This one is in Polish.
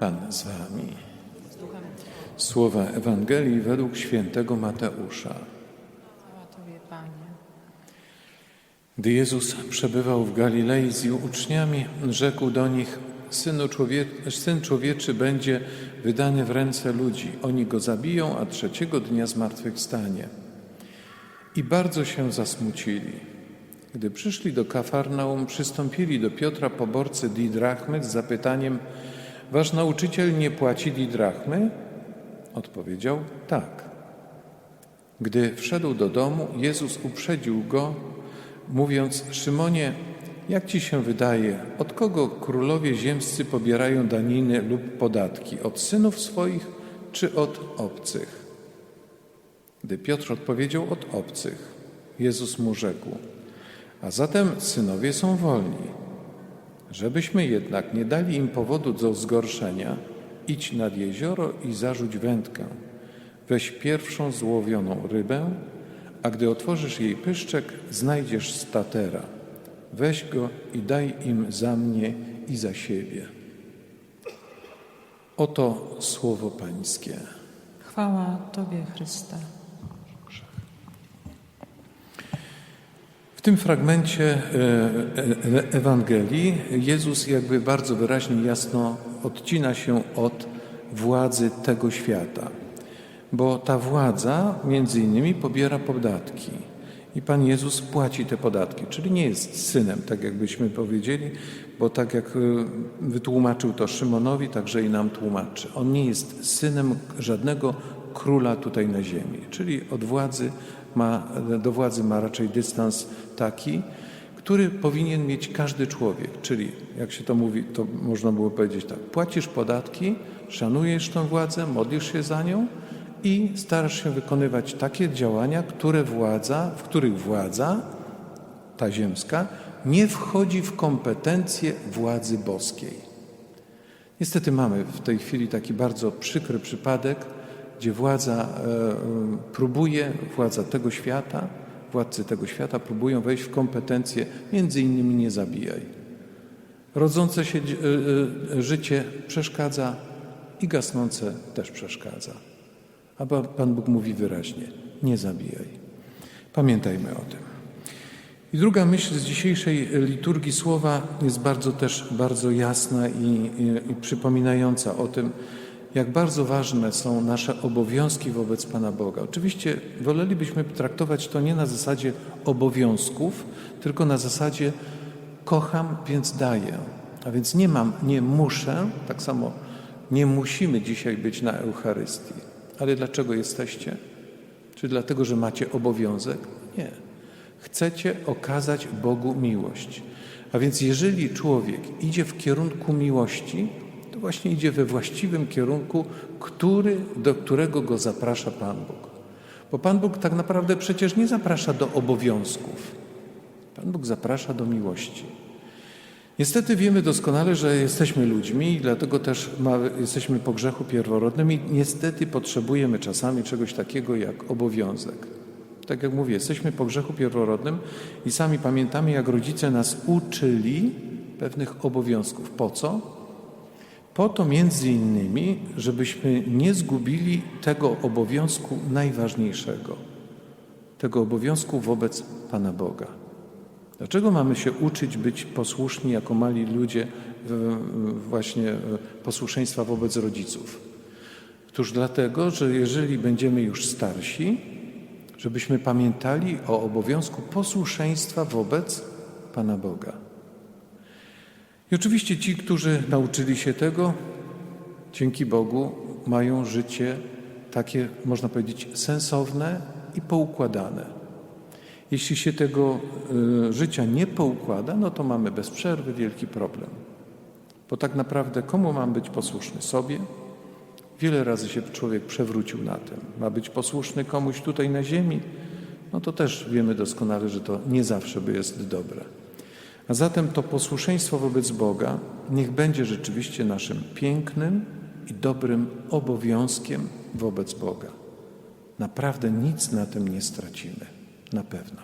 Pan z wami. Słowa Ewangelii według świętego Mateusza. Gdy Jezus przebywał w Galilei z uczniami, rzekł do nich: Synu człowie... Syn człowieczy będzie wydany w ręce ludzi. Oni go zabiją, a trzeciego dnia zmartwychwstanie. I bardzo się zasmucili. Gdy przyszli do Kafarnaum, przystąpili do Piotra poborcy didrachmy z zapytaniem: Wasz nauczyciel nie płaci didrachmy? Odpowiedział: Tak. Gdy wszedł do domu, Jezus uprzedził go, mówiąc: Szymonie, jak ci się wydaje, od kogo królowie ziemscy pobierają daniny lub podatki? Od synów swoich czy od obcych? Gdy Piotr odpowiedział: Od obcych, Jezus mu rzekł: A zatem synowie są wolni. Żebyśmy jednak nie dali im powodu do zgorszenia, idź nad jezioro i zarzuć wędkę. Weź pierwszą złowioną rybę, a gdy otworzysz jej pyszczek, znajdziesz statera. Weź go i daj im za mnie i za siebie. Oto słowo Pańskie. Chwała Tobie, Chryste. W tym fragmencie e, e, Ewangelii Jezus jakby bardzo wyraźnie, jasno odcina się od władzy tego świata, bo ta władza między innymi pobiera podatki i Pan Jezus płaci te podatki, czyli nie jest synem, tak jakbyśmy powiedzieli, bo tak jak e, wytłumaczył to Szymonowi, także i nam tłumaczy. On nie jest synem żadnego króla tutaj na ziemi, czyli od władzy ma, do władzy ma raczej dystans taki, który powinien mieć każdy człowiek, czyli jak się to mówi, to można było powiedzieć tak, płacisz podatki, szanujesz tę władzę, modlisz się za nią i starasz się wykonywać takie działania, które władza, w których władza, ta ziemska, nie wchodzi w kompetencje władzy boskiej. Niestety mamy w tej chwili taki bardzo przykry przypadek, gdzie władza e, próbuje, władza tego świata, władcy tego świata próbują wejść w kompetencje, między innymi nie zabijaj. Rodzące się e, e, życie przeszkadza i gasnące też przeszkadza. A Pan Bóg mówi wyraźnie, nie zabijaj. Pamiętajmy o tym. I druga myśl z dzisiejszej liturgii słowa jest bardzo też bardzo jasna i, i, i przypominająca o tym, jak bardzo ważne są nasze obowiązki wobec Pana Boga. Oczywiście wolelibyśmy traktować to nie na zasadzie obowiązków, tylko na zasadzie kocham, więc daję. A więc nie mam, nie muszę, tak samo nie musimy dzisiaj być na Eucharystii. Ale dlaczego jesteście? Czy dlatego, że macie obowiązek? Nie. Chcecie okazać Bogu miłość. A więc jeżeli człowiek idzie w kierunku miłości, to właśnie idzie we właściwym kierunku, który, do którego go zaprasza Pan Bóg. Bo Pan Bóg tak naprawdę przecież nie zaprasza do obowiązków. Pan Bóg zaprasza do miłości. Niestety wiemy doskonale, że jesteśmy ludźmi i dlatego też ma, jesteśmy po grzechu pierworodnym i niestety potrzebujemy czasami czegoś takiego jak obowiązek. Tak jak mówię, jesteśmy po grzechu pierworodnym i sami pamiętamy, jak rodzice nas uczyli pewnych obowiązków. Po co? Po to między innymi, żebyśmy nie zgubili tego obowiązku najważniejszego, tego obowiązku wobec Pana Boga. Dlaczego mamy się uczyć być posłuszni jako mali ludzie właśnie posłuszeństwa wobec rodziców? Otóż dlatego, że jeżeli będziemy już starsi, żebyśmy pamiętali o obowiązku posłuszeństwa wobec Pana Boga. I oczywiście ci, którzy nauczyli się tego, dzięki Bogu mają życie takie, można powiedzieć, sensowne i poukładane. Jeśli się tego y, życia nie poukłada, no to mamy bez przerwy wielki problem. Bo tak naprawdę komu mam być posłuszny? Sobie? Wiele razy się człowiek przewrócił na tym. Ma być posłuszny komuś tutaj na ziemi? No to też wiemy doskonale, że to nie zawsze by jest dobre. A zatem to posłuszeństwo wobec Boga niech będzie rzeczywiście naszym pięknym i dobrym obowiązkiem wobec Boga. Naprawdę nic na tym nie stracimy. Na pewno.